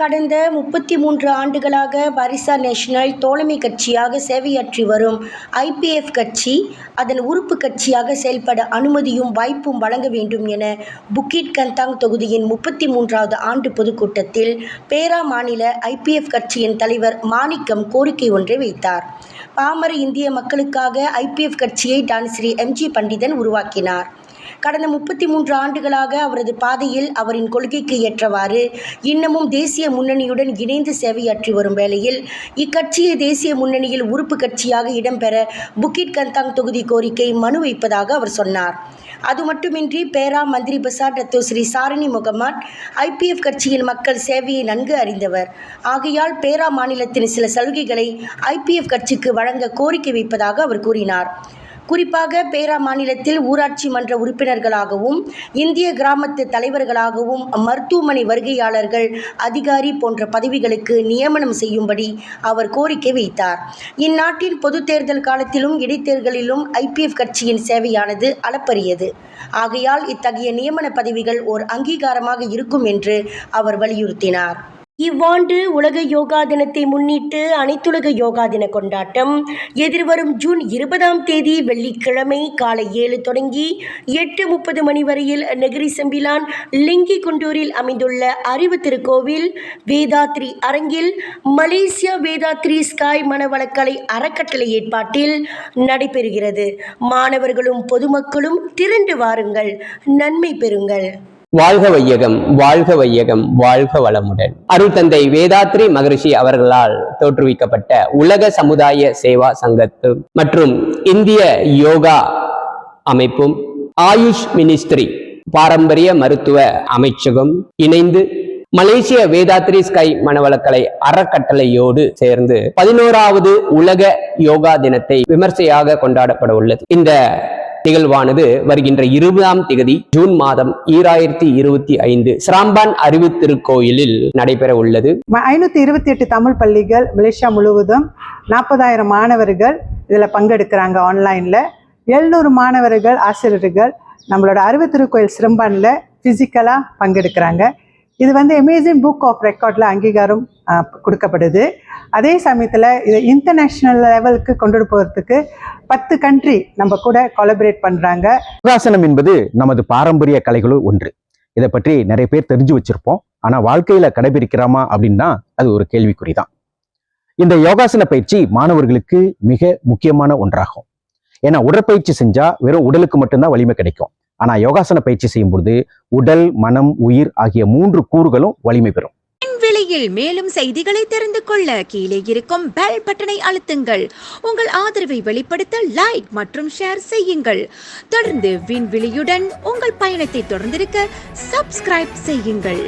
கடந்த முப்பத்தி மூன்று ஆண்டுகளாக பரிசா நேஷனல் தோழமை கட்சியாக சேவையாற்றி வரும் ஐபிஎஃப் கட்சி அதன் உறுப்பு கட்சியாக செயல்பட அனுமதியும் வாய்ப்பும் வழங்க வேண்டும் என புக்கிட் கந்தாங் தொகுதியின் முப்பத்தி மூன்றாவது ஆண்டு பொதுக்கூட்டத்தில் பேரா மாநில ஐபிஎஃப் கட்சியின் தலைவர் மாணிக்கம் கோரிக்கை ஒன்றை வைத்தார். பாமர இந்திய மக்களுக்காக ஐபிஎஃப் கட்சியை டான் ஸ்ரீ எம்ஜி பண்டிதன் உருவாக்கினார். கடந்த முப்பத்தி மூன்று ஆண்டுகளாக அவரது பாதையில் அவரின் கொள்கைக்கு ஏற்றவாறு இன்னமும் தேசிய முன்னணியுடன் இணைந்து சேவையாற்றி வரும் வேளையில் இக்கட்சியை தேசிய முன்னணியில் உறுப்பு கட்சியாக இடம்பெற புக்கிட் கந்தாங் தொகுதி கோரிக்கை மனு வைப்பதாக அவர் சொன்னார். அது மட்டுமின்றி பேரா மந்திரி பசார் Dato Sri Saarani Mohamad IPF கட்சியின் மக்கள் சேவையை நன்கு அறிந்தவர். ஆகையால் பேரா மாநிலத்தின் சில சலுகைகளை ஐபிஎஃப் கட்சிக்கு வழங்க கோரிக்கை வைப்பதாக அவர் கூறினார். குறிப்பாக பேரா மாநிலத்தில் ஊராட்சி மன்ற உறுப்பினர்களாகவும் இந்திய கிராமத்து தலைவர்களாகவும் மருத்துவமனை வருகையாளர்கள் அதிகாரி போன்ற பதவிகளுக்கு நியமனம் செய்யும்படி அவர் கோரிக்கை வைத்தார். இந்நாட்டின் பொது தேர்தல் காலத்திலும் இடைத்தேர்தலிலும் ஐபிஎஃப் கட்சியின் சேவையானது அளப்பரியது. ஆகையால் இத்தகைய நியமன பதவிகள் ஓர் அங்கீகாரமாக இருக்கும் என்று அவர் வலியுறுத்தினார். இவ்வாண்டு உலக யோகா தினத்தை முன்னிட்டு அனைத்துலக யோகா தின கொண்டாட்டம். எதிர்வரும் ஜூன் இருபதாம் தேதி வெள்ளிக்கிழமை காலை ஏழு தொடங்கி எட்டு முப்பது மணி வரையில் நெகிரி செம்பிலான் லிங்கி குண்டூரில் அமைந்துள்ள அறிவு திருக்கோவில் வேதாத்ரி அரங்கில் மலேசியா வேதாத்ரி ஸ்காய் மனவளக்கலை அறக்கட்டளை ஏற்பாட்டில் நடைபெறுகிறது. மாணவர்களும் பொதுமக்களும் திரண்டு வாருங்கள். நன்மை பெறுங்கள். வாழ்க வையகம் வாழ்க வையகம் வாழ்க வளமுடன். அருள் தந்தை வேதாத்ரி மகரிஷி அவர்களால் தோற்றுவிக்கப்பட்ட உலக சமுதாய சேவா சங்கத்து மற்றும் இந்திய யோகா அமைப்பும் ஆயுஷ் மினிஸ்ட்ரி பாரம்பரிய மருத்துவ அமைச்சகம் இணைந்து மலேசிய வேதாத்ரி ஸ்கை மனவளக்கலை அறக்கட்டளையோடு சேர்ந்து பதினோராவது உலக யோகா தினத்தை விமர்சையாக கொண்டாடப்பட உள்ளது. இந்த நிகழ்வானது வருகின்ற இருபதாம் திகதி ஜூன் மாதம் ஈராயிரத்தி இருபத்தி ஐந்து சிராம்பான் அறிவு திருக்கோயிலில் நடைபெற உள்ளது. ஐநூத்தி இருபத்தி எட்டு தமிழ் பள்ளிகள் மலேசியா முழுவதும் நாற்பதாயிரம் மாணவர்கள் இதுல பங்கெடுக்கிறாங்க ஆன்லைன்ல எழுநூறு மாணவர்கள் ஆசிரியர்கள் நம்மளோட அறிவு திருக்கோயில் பிசிக்கலா பங்கெடுக்கிறாங்க. இது வந்து அமேசிங் புக் ஆஃப் ரெக்கார்டில் அங்கீகாரம் கொடுக்கப்படுது. அதே சமயத்தில் இது இன்டர்நேஷ்னல் லெவலுக்கு கொண்டு போகிறதுக்கு பத்து கண்ட்ரி நம்ம கூட கொலபரேட் பண்ணுறாங்க யோகாசனம் என்பது நமது பாரம்பரிய கலைகளும் ஒன்று. இதை பற்றி நிறைய பேர் தெரிஞ்சு வச்சிருப்போம். ஆனா வாழ்க்கையில கடைபிடிக்கிறோமா அப்படின்னா அது ஒரு கேள்விக்குறிதான். இந்த யோகாசன பயிற்சி மாணவர்களுக்கு மிக முக்கியமான ஒன்றாகும். ஏன்னா உடற்பயிற்சி செஞ்சா வெறும் உடலுக்கு மட்டும்தான் வலிமை கிடைக்கும். ஆனா யோகாசன பயிற்சி செய்யும் பொழுது உடல் மனம் உயிர் ஆகிய மூன்று கூறுகளும் வலிமை பெறும். விலையில் மேலும் செய்திகளை தெரிந்து கொள்ள கீழே இருக்கும் பெல் பட்டனை அழுத்துங்கள். உங்கள் ஆதரவை வெளிப்படுத்த லைக் மற்றும் ஷேர் செய்யுங்கள். தொடர்ந்து விண்வெளியுடன் உங்கள் பயணத்தை தொடர்ந்திருக்க சப்ஸ்கிரைப் செய்யுங்கள்.